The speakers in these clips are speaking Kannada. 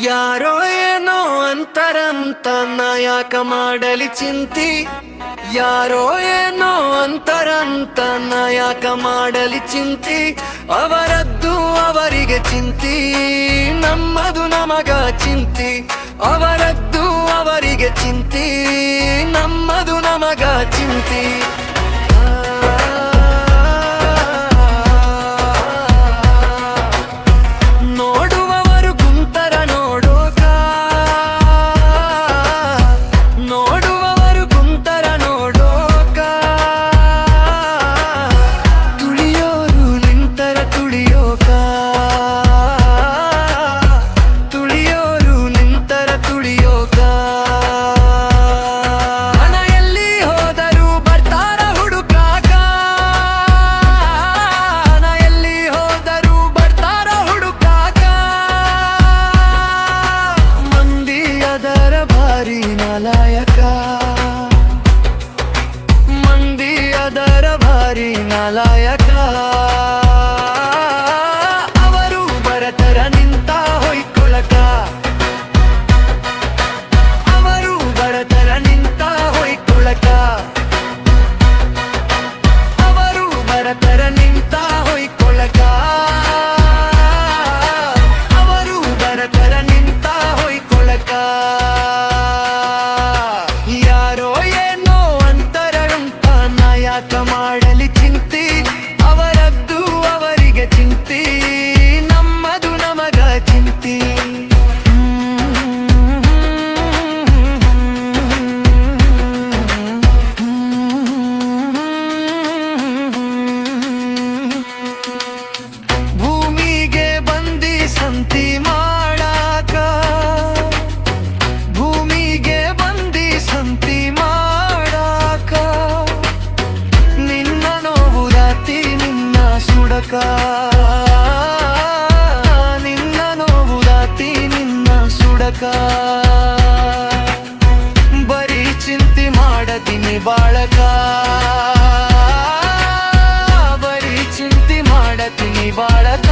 ಯಾರೋ ಏನೋ ಅಂತರಂ ತನ್ನ ಯಾಕ ಮಾಡಲಿ ಚಿಂತಿ? ಯಾರೋ ಏನೋ ಅಂತರಂ ತನ್ನ ಯಾಕ ಮಾಡಲಿ ಚಿಂತಿ? ಅವರದ್ದು ಅವರಿಗೆ ಚಿಂತಿ, ನಮ್ಮದು ನಮಗ ಚಿಂತಿ. ಅವರದ್ದು ಅವರಿಗೆ ಚಿಂತಿ, ನಮ್ಮದು ನಮಗ ಚಿಂತಿ. sky. ಸುಡಕ ನಿನ್ನ ನೋವು ದಾತಿ ನಿನ್ನ ಸುಡಕ. ಬರೀ ಚಿಂತೆ ಮಾಡತೀನಿ ಬಾಳಕ. ಬರೀ ಚಿಂತೆ ಮಾಡತೀನಿ ಬಾಳಕ.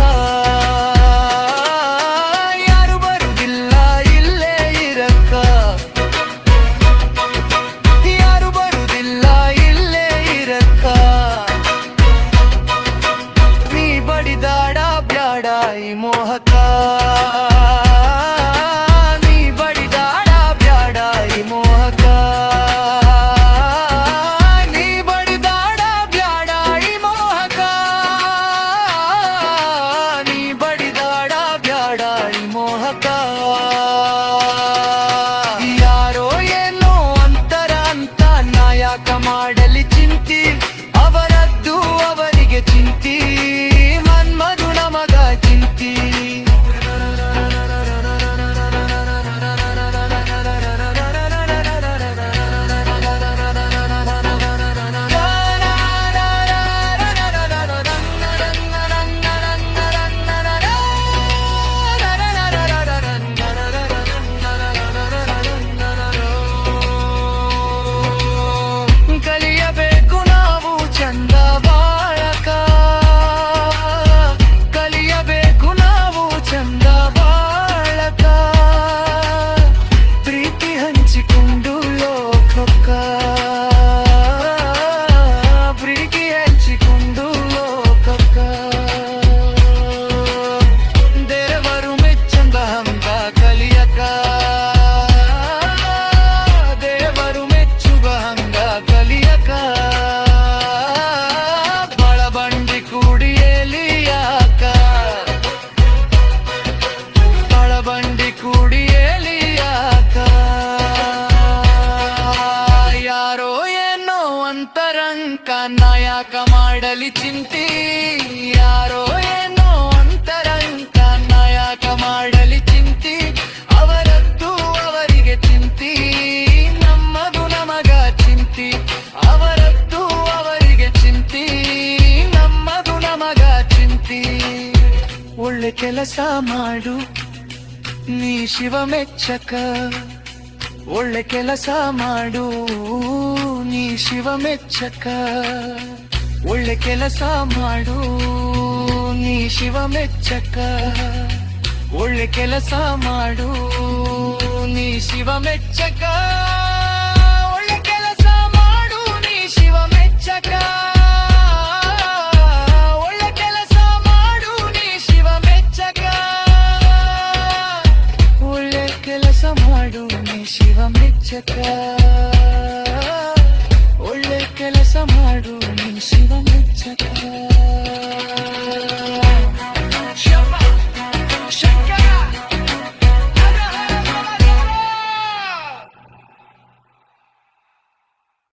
ಕೂಡಿಯಲಿಯಾಕ ಯಾರೋ ಏನೋ ಅಂತರಂಕ ಚಿಂತಿ. ಯಾರೋ ಏನೋ ಅಂತರಂಕ ನಾಯಕ ಮಾಡಲಿ ಕೆಲಸ ಮಾಡು. ನೀ ಶಿವ ಮೆಚ್ಚಕ. ಒಳ್ಳೆ ಕೆಲಸ ಮಾಡು. ನೀ ಶಿವ ಮೆಚ್ಚಕ. ಒಳ್ಳೆ ಕೆಲಸ ಮಾಡು. ನೀ ಶಿವ ಮೆಚ್ಚಕ. ಒಳ್ಳೆ ಕೆಲಸ ಮಾಡು. ನೀ ಶಿವ ಒಳ್ಳೆ ಕೆಲಸ